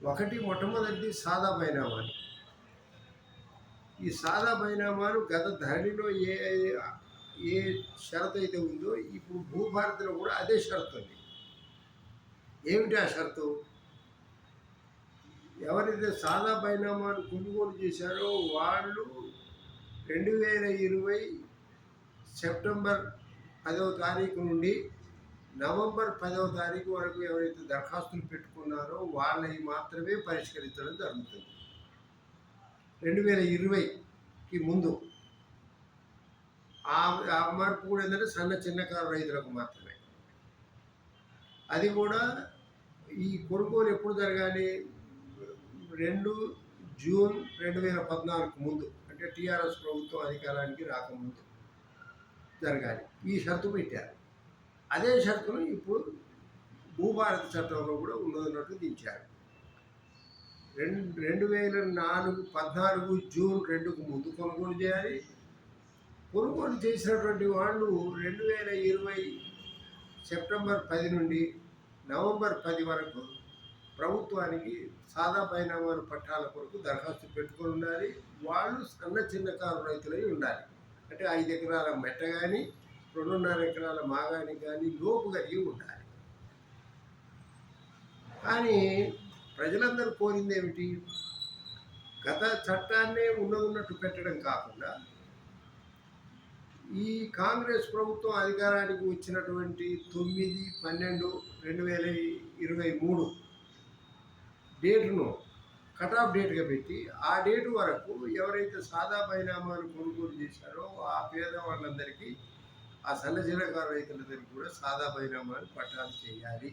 ఒకటి మొట్టమొదటిది సాదా బైనామాలు. ఈ సాదా బైనామాలు గత ధరణిలో ఏ ఏ షరతు అయితే ఉందో ఇప్పుడు భూభారతిలో కూడా అదే షరతు ఉంది ఏమిటి ఆ షరతు? ఎవరైతే సాదా బైనామాలు కొనుగోలు చేశారో వాళ్ళు రెండు వేల ఇరవై సెప్టెంబర్ పదవ తారీఖు నుండి నవంబర్ పదవ తారీఖు వరకు ఎవరైతే దరఖాస్తులు పెట్టుకున్నారో వాళ్ళవి మాత్రమే పరిష్కరించడం జరుగుతుంది. రెండు వేల ఇరవైకి ముందు ఆ ఆ మార్పు కూడా ఏంటంటే సన్న చిన్నకారు రైతులకు మాత్రమే. అది కూడా ఈ కొనుగోలు ఎప్పుడు జరగాలి? రెండు జూన్ రెండు వేల పద్నాలుగు ముందు. అంటే టీఆర్ఎస్ ప్రభుత్వం అధికారానికి రాకముందు జరగాలి. ఈ షరతు పెట్టారు. అదే షరతును ఇప్పుడు భూభారత చట్టంలో కూడా ఉన్నదన్నట్టు దించారు. రెండు రెండు వేల నాలుగు పద్నాలుగు జూన్ రెండుకు ముందు కొనుగోలు చేయాలి. కొనుగోలు చేసినటువంటి వాళ్ళు రెండు వేల ఇరవై సెప్టెంబర్ పది నుండి నవంబర్ పది వరకు ప్రభుత్వానికి సాదా బైనామాలు పట్టాల కొరకు దరఖాస్తు పెట్టుకొని ఉండాలి. వాళ్ళు సన్న చిన్నకారు రైతులై ఉండాలి. అంటే ఐదు ఎకరాల మెట్ట కానీ రెండున్నర ఎకరాల మాగాని కానీ లోపు కలిగి ఉండాలి. కానీ ప్రజలందరూ కోరింది ఏమిటి? గత చట్టాన్నే ఉన్నదున్నట్టు పెట్టడం కాకుండా ఈ కాంగ్రెస్ ప్రభుత్వం అధికారానికి వచ్చినటువంటి తొమ్మిది పన్నెండు రెండు వేల ఇరవై మూడు డేటును కట్ ఆఫ్ డేట్గా పెట్టి ఆ డేటు వరకు ఎవరైతే సాదా పరిణామాలు కొనుగోలు చేశారో ఆ పేదవాళ్ళందరికీ ఆ సన్న చిన్నకారు రైతులందరికీ కూడా సాదా బైనామాలు పట్టాలు చేయాలి.